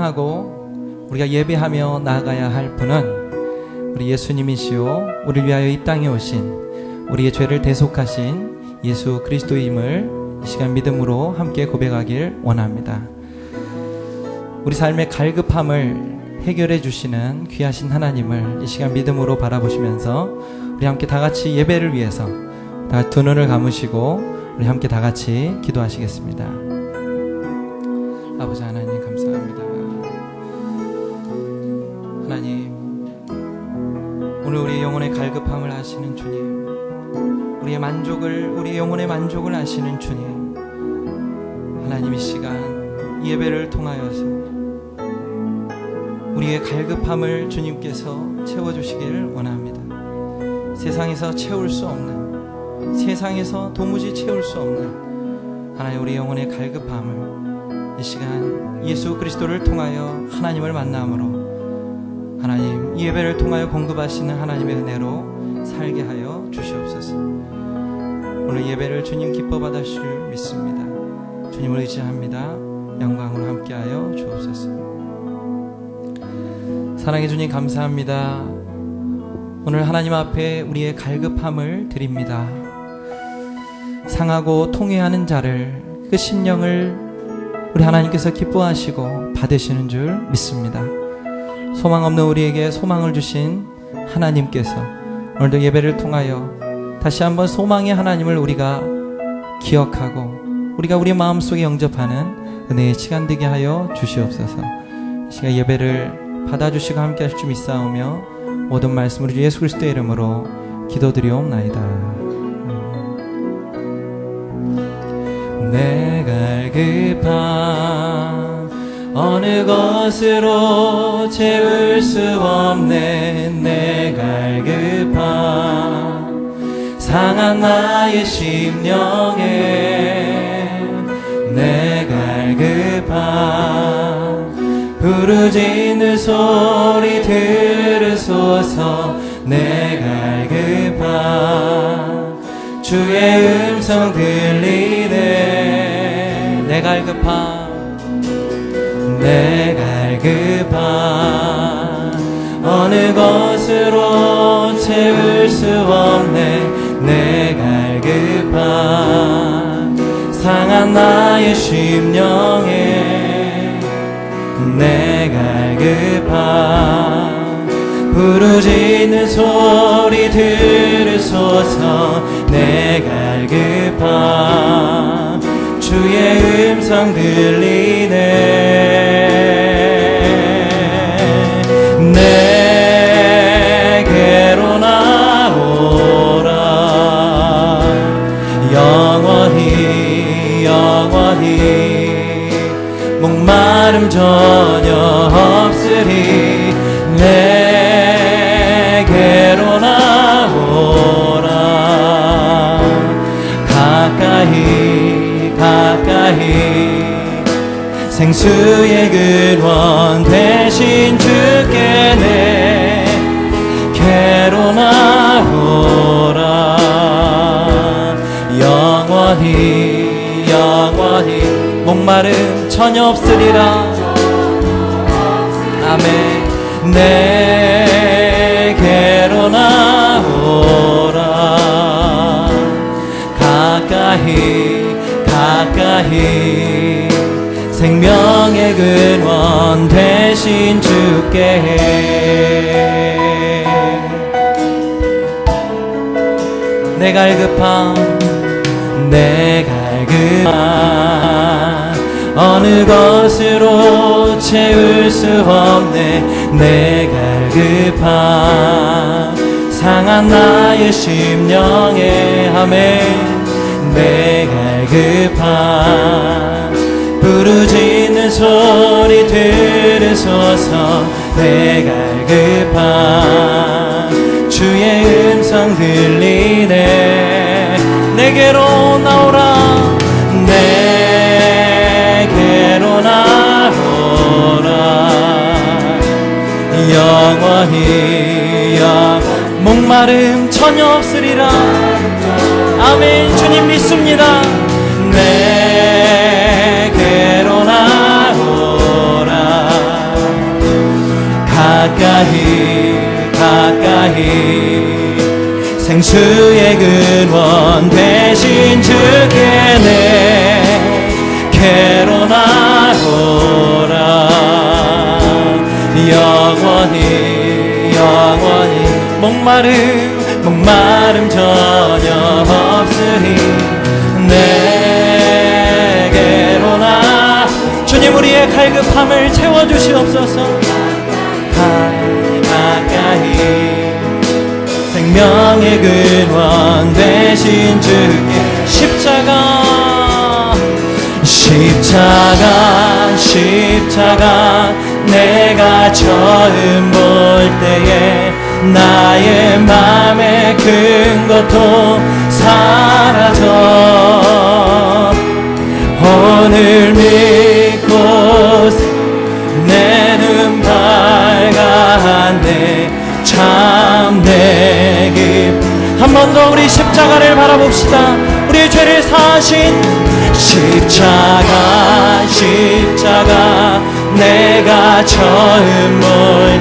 하고 우리가 예배하며 나아가야 할 분은 우리 예수님이시요 우리를 위하여 이 땅에 오신 우리의 죄를 대속하신 예수 그리스도임을 이 시간 믿음으로 함께 고백하길 원합니다. 우리 삶의 갈급함을 해결해 주시는 귀하신 하나님을 이 시간 믿음으로 바라보시면서 우리 함께 다 같이 예배를 위해서 다 두 눈을 감으시고 우리 함께 다 같이 기도하시겠습니다. 아버지 하나님 아시는 주님 우리의 만족을 우리의 영혼의 만족을 아시는 주님 하나님 이 시간 이 예배를 통하여서 우리의 갈급함을 주님께서 채워주시기를 원합니다. 세상에서 채울 수 없는 세상에서 도무지 채울 수 없는 하나님 우리 영혼의 갈급함을 이 시간 예수 그리스도를 통하여 하나님을 만남으로 하나님 이 예배를 통하여 공급하시는 하나님의 은혜로 살게 하여 주시옵소서. 오늘 예배를 주님 기뻐 받으실 믿습니다. 주님을 의지합니다. 영광으로 함께하여 주옵소서. 사랑해 주님 감사합니다. 오늘 하나님 앞에 우리의 갈급함을 드립니다. 상하고 통회하는 자를 그 심령을 우리 하나님께서 기뻐하시고 받으시는 줄 믿습니다. 소망 없는 우리에게 소망을 주신 하나님께서 오늘도 예배를 통하여 다시 한번 소망의 하나님을 우리가 기억하고 우리가 우리 마음속에 영접하는 은혜의 시간 되게 하여 주시옵소서. 이 시간 예배를 받아주시고 함께 하실 줄 믿사오며 모든 말씀을 주 예수 그리스도의 이름으로 기도드리옵나이다. 내 갈급함 어느 것으로 채울 수 없네 내 상한 나의 심령에 내 갈급함 부르짖는 소리 들으소서 내 갈급함 주의 음성 들리네. 내 갈급함 내 갈급함 어느 것으로 채울 수 없네 내 갈급함 상한 나의 심령에 내 갈급함 부르짖는 소리 들으소서 내 갈급함 주의 음성 들리네 마름 전혀 없으리 내게로 나오라. 가까이 가까이 생수의 근원 대신 주께 내게로 나오라. 영원히 영원히 목마름 전혀 없으리라. 아멘. 내게로 나오라. 가까이 가까이 생명의 근원 대신 주께. 내 갈급함 내 갈급함 어느 것으로 채울 수 없네. 내 갈급함 상한 나의 심령에 아멘 내 갈급함 부르짖는 소리 들으소서 내 갈급함 주의 음성 들리네. 내게로 나오라 영원히 영 목마름 전혀 없으리라. 아멘. 주님 믿습니다. 내게로 나오라. 가까이 가까이. 생수의 근원 대신 주께 내. 괴로 나 영원히 영원히 목마름 목마름 전혀 없으니 내게로 나 주님 우리의 갈급함을 채워주시옵소서. 가까이 생명의 근원 대신 주께 십자가 십자가 십자가 내가 처음 볼 때에 나의 맘의 큰 고통 사라져. 오늘 믿고 내 눈 밝았네. 참내 기한 번 더 우리 십자가를 바라봅시다. 우리의 죄를 십자가 십자가 내가 처음 볼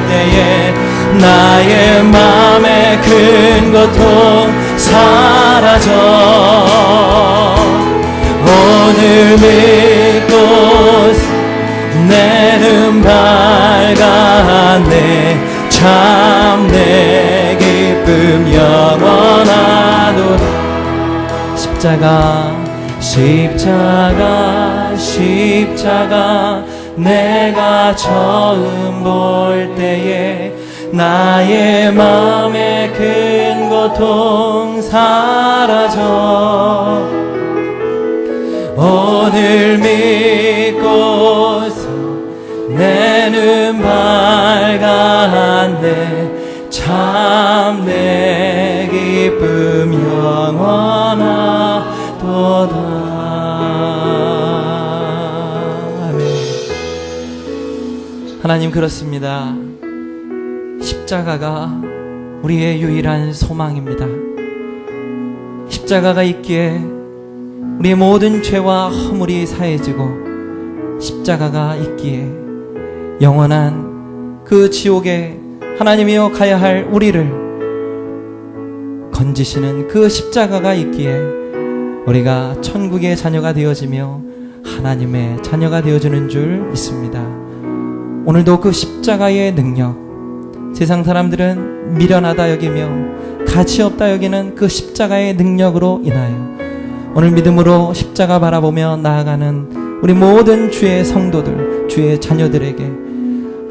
때에 나의 맘의 큰 고통 사라져. 오늘 믿고 내눈 밝았네 참 내 기쁨 영원하도. 십자가 십자가 십자가 내가 처음 볼 때에 나의 마음의 큰 고통 사라져. 오늘 믿고서 내 눈 밝았네 참 내 기쁨 영원하 하나님 그렇습니다 십자가가 우리의 유일한 소망입니다 십자가가 있기에 우리의 모든 죄와 허물이 사해지고 십자가가 있기에 영원한 그 지옥에 하나님이여 가야 할 우리를 건지시는 그 십자가가 있기에 우리가 천국의 자녀가 되어지며 하나님의 자녀가 되어지는 줄 믿습니다. 오늘도 그 십자가의 능력 세상 사람들은 미련하다 여기며 가치 없다 여기는 그 십자가의 능력으로 인하여 오늘 믿음으로 십자가 바라보며 나아가는 우리 모든 주의 성도들, 주의 자녀들에게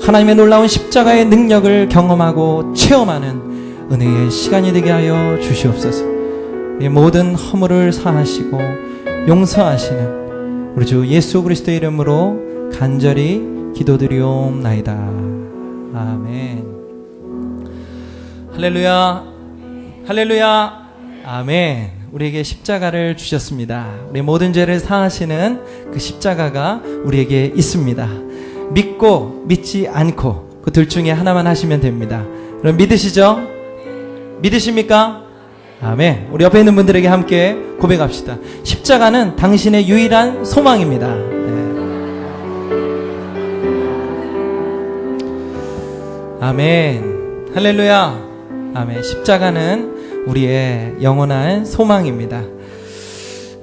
하나님의 놀라운 십자가의 능력을 경험하고 체험하는 은혜의 시간이 되게 하여 주시옵소서. 우리의 모든 허물을 사하시고 용서하시는 우리 주 예수 그리스도의 이름으로 간절히 기도드리옵나이다. 아멘. 할렐루야. 할렐루야. 아멘. 우리에게 십자가를 주셨습니다. 우리 모든 죄를 사하시는 그 십자가가 우리에게 있습니다. 믿고 믿지 않고 그 둘 중에 하나만 하시면 됩니다. 그럼 믿으시죠? 믿으십니까? 아멘. 우리 옆에 있는 분들에게 함께 고백합시다. 십자가는 당신의 유일한 소망입니다. 아멘. 할렐루야. 아멘. 십자가는 우리의 영원한 소망입니다.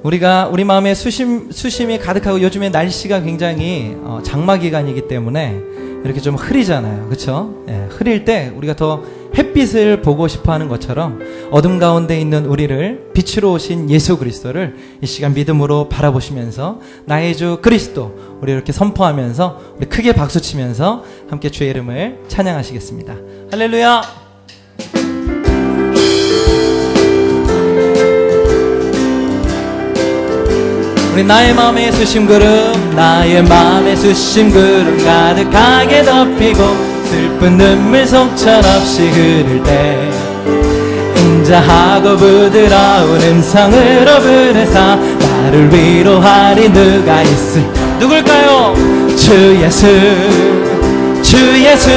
우리가 우리 마음에 수심 수심이 가득하고 요즘에 날씨가 굉장히 어, 장마 기간이기 때문에 이렇게 좀 흐리잖아요. 그렇죠? 예, 흐릴 때 우리가 더 햇빛을 보고 싶어 하는 것처럼 어둠 가운데 있는 우리를 빛으로 오신 예수 그리스도를 이 시간 믿음으로 바라보시면서 나의 주 그리스도 우리 이렇게 선포하면서 우리 크게 박수 치면서 함께 주의 이름을 찬양하시겠습니다. 할렐루야! 우리 나의 마음에 수심 구름 나의 마음에 수심 구름 가득하게 덮이고 슬픈 눈물 속철없이 흐를 때 인자하고 부드러운 음성으로 부르사 나를 위로하리 누가 있을 누굴까요? 주 예수 주 예수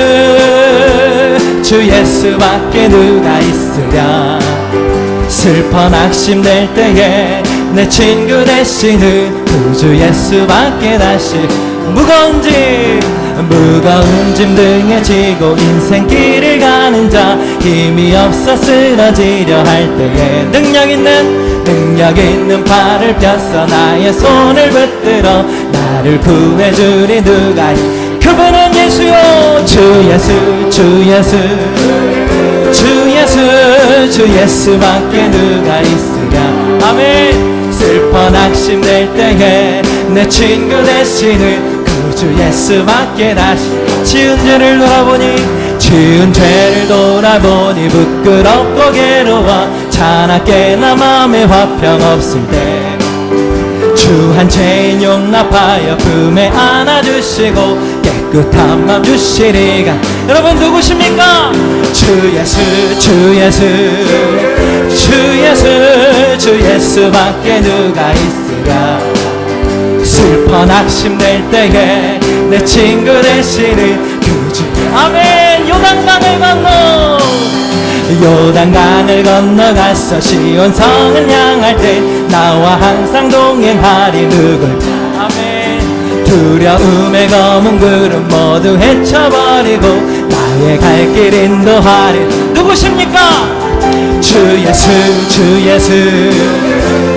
주 예수밖에 누가 있으랴 슬퍼 낙심될 때에 내 친구 되시는 구주 예수밖에 다시 무거운 짐 무거운 짐 등에 지고 인생길을 가는 자 힘이 없어 쓰러지려 할 때에 능력 있는 능력 있는 팔을 펴서 나의 손을 붙들어 나를 구해주리 누가 있- 그분은 예수요. 주 예수 주 예수 주 예수 주 예수밖에 누가 있으랴. 아멘 슬퍼 낙심될 때에 내 친구 되시는 그주 예수밖에 다시 지은 죄를 돌아보니 지은 죄를 돌아보니 부끄럽고 괴로워. 자나깨 나 맘에 화평 없을 때 주한 죄인 용납하여 품에 안아주시고 깨끗한 맘 주시리가. 여러분 누구십니까? 주 예수 주 예수. 주 예수 주 예수밖에 누가 있으랴. 슬퍼 낙심될 때에 내 친구 되시는 그주 아멘. 요단강을 건너 요단강을 건너가서 시온성을 향할 때 나와 항상 동행하리 누굴 아멘 두려움의 검은 구름 모두 헤쳐버리고 나의 갈 길 인도하리. 누구십니까? 주 예수 주 예수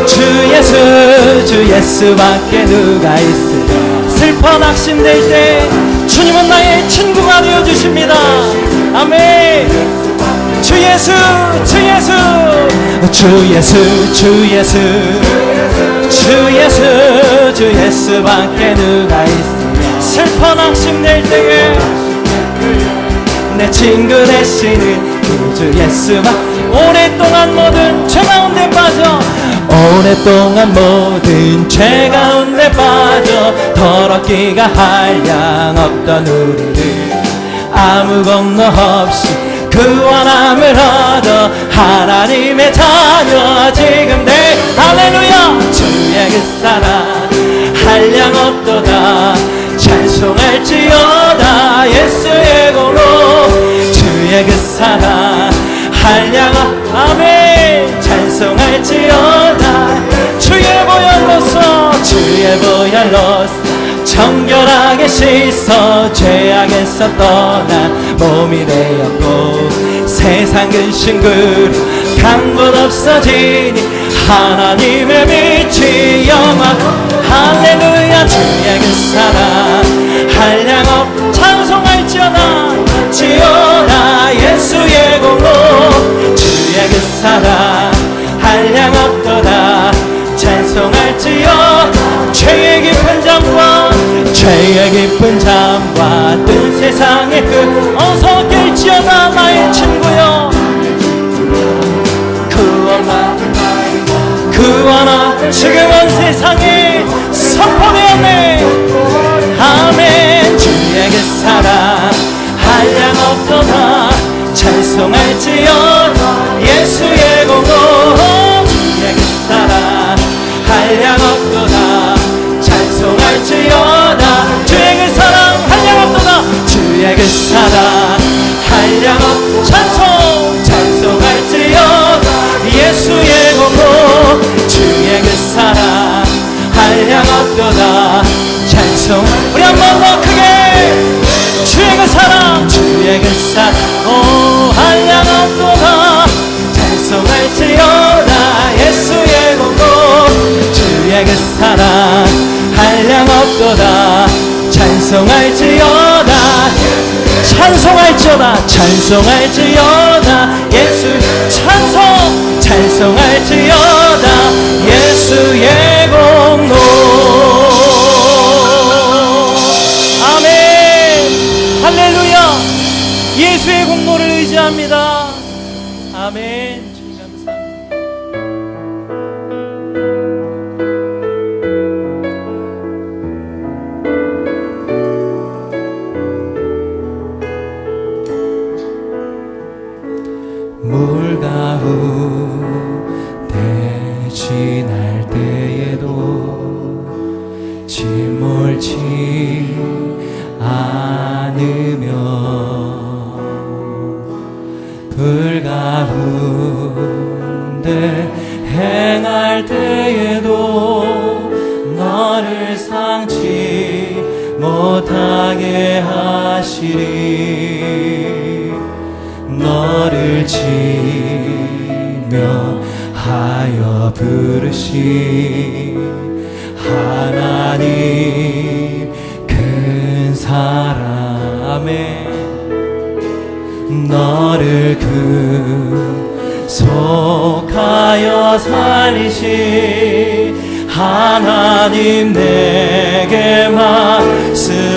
주 예수 주 예수밖에 누가 있으랴. 슬퍼 낙심될 때 주님은 나의 친구가 되어 주십니다. 아멘 주 예수 주 예수. 주 예수 주 예수. 주 예수 주 예수밖에 누가 있으랴 슬퍼 낙심 될 때에 내 친구 되시는 그주 예수만 오랫동안 모든 죄 가운데 빠져. 오랫동안 모든 죄 가운데 빠져. 더럽기가 한량 없던 우리를 아무 공로 없이 그 원함을 얻어 하나님의 자녀 지금 내 할렐루야. 주의 그 사랑 한량 없도다. 찬송할지어다. 예수의 공로 주의 그 사랑 한량 없 아멘. 찬송할지어다 정결하게 씻어 죄악에서 떠난 몸이 되었고 세상 근심 그 강분 없어지니 하나님의 빛이 영원. 할렐루야 주의 그 사랑. 한량없 찬송할지어다. 지어다 예수의 공로. 주의 그 사랑. 한량없도다. 찬송할지어 죄의 깊은 잠과 죄의 깊은 잠과 뜬 세상의 끝 어서 깰지어다 나의 친구여. 그원아 그원아 지금은 세상에 선포되었네. 아멘. 그 사랑 한량없도다 찬송할지어다 예수의 공로. 그 사랑 한량없도다 주의 그 사랑 한량없 찬송 찬송할지어다 예수의 공로 주의 그 사랑 한량없도다 찬송 우리 한 번 더 크게 주의 그 사랑 주의 그 사랑 찬송할지어다. 찬송할지어다. 예수 찬송. 찬송할지어다. 예수의 공로. 아멘. 할렐루야. 예수의 공로를 의지합니다 그 속하여 살리신 하나님 내게 말씀하시네.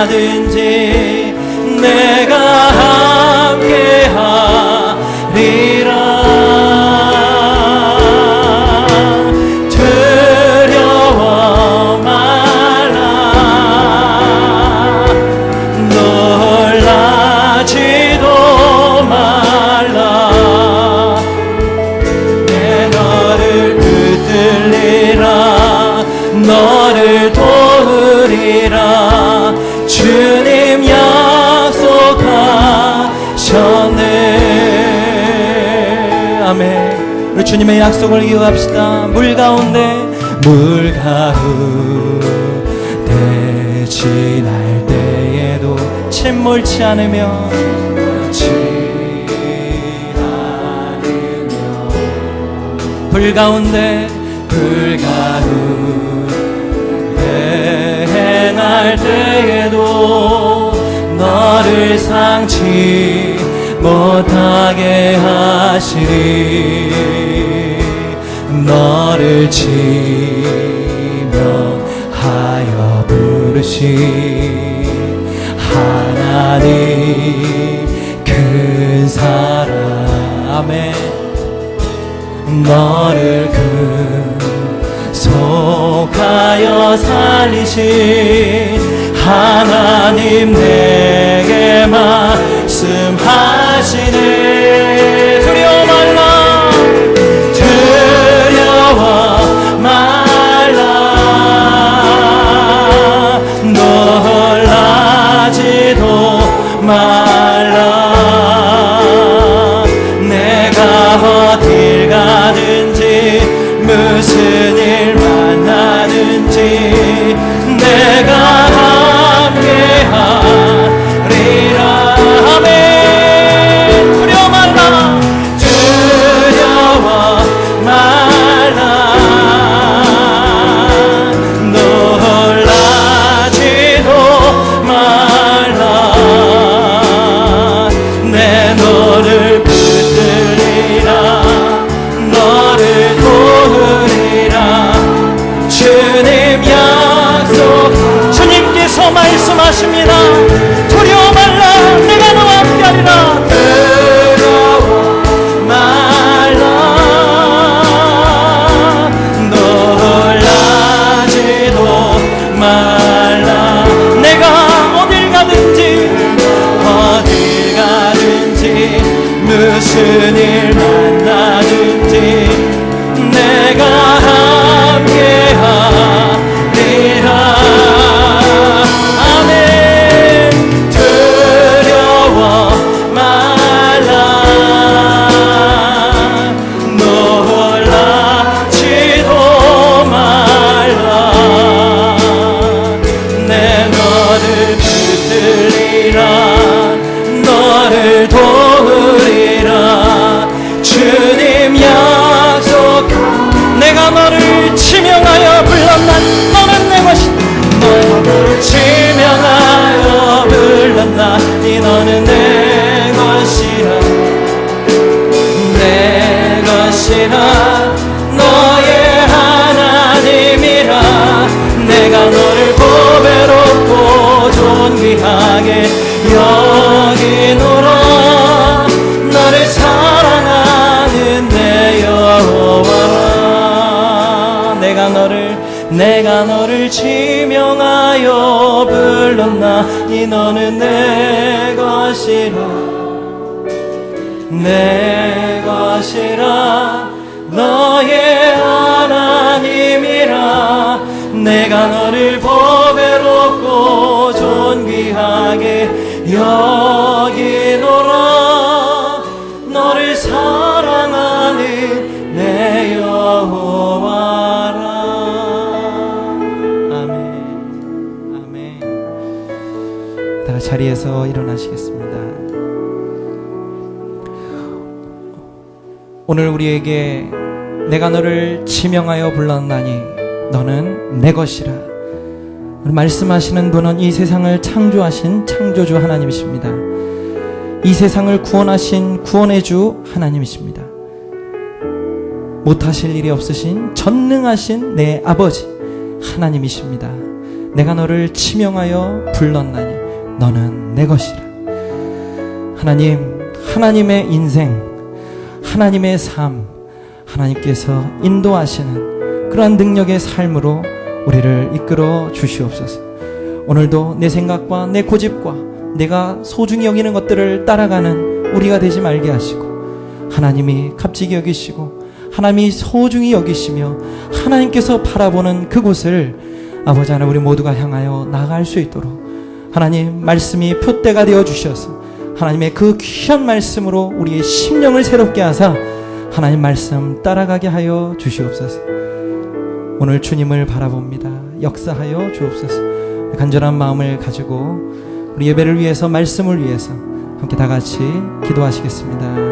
얼마든지 내가 우리 주님의 약속을 기억합시다. 물 가운데, 물 가운데 지날 때에도 침몰치 않으며 불 가운데 불 가운데 해날 때에도 너를 상치 못하게 하시니 너를 지명하여 부르신 하나님 큰 사람의 너를 그 속하여 살리신 하나님 내게만 말씀하시네. 내가 너를 보배롭고 존귀하게 여기노라. 너를 사랑하는 내 여호와라. 아멘. 아멘. 다 자리에서 일어나시겠습니다. 오늘 우리에게 내가 너를 지명하여 불렀나니 너는 내 것이라. 말씀하시는 분은 이 세상을 창조하신 창조주 하나님이십니다. 이 세상을 구원하신 구원의 주 하나님이십니다. 못하실 일이 없으신 전능하신 내 아버지 하나님이십니다. 내가 너를 지명하여 불렀나니 너는 내 것이라. 하나님 하나님의 인생 하나님의 삶, 하나님께서 인도하시는 그러한 능력의 삶으로 우리를 이끌어 주시옵소서. 오늘도 내 생각과 내 고집과 내가 소중히 여기는 것들을 따라가는 우리가 되지 말게 하시고 하나님이 값지게 여기시고 하나님이 소중히 여기시며 하나님께서 바라보는 그곳을 아버지 하나 우리 모두가 향하여 나아갈 수 있도록 하나님 말씀이 표대가 되어 주셔서 하나님의 그 귀한 말씀으로 우리의 심령을 새롭게 하사 하나님 말씀 따라가게 하여 주시옵소서. 오늘 주님을 바라봅니다. 역사하여 주옵소서. 간절한 마음을 가지고 우리 예배를 위해서 말씀을 위해서 함께 다 같이 기도하시겠습니다.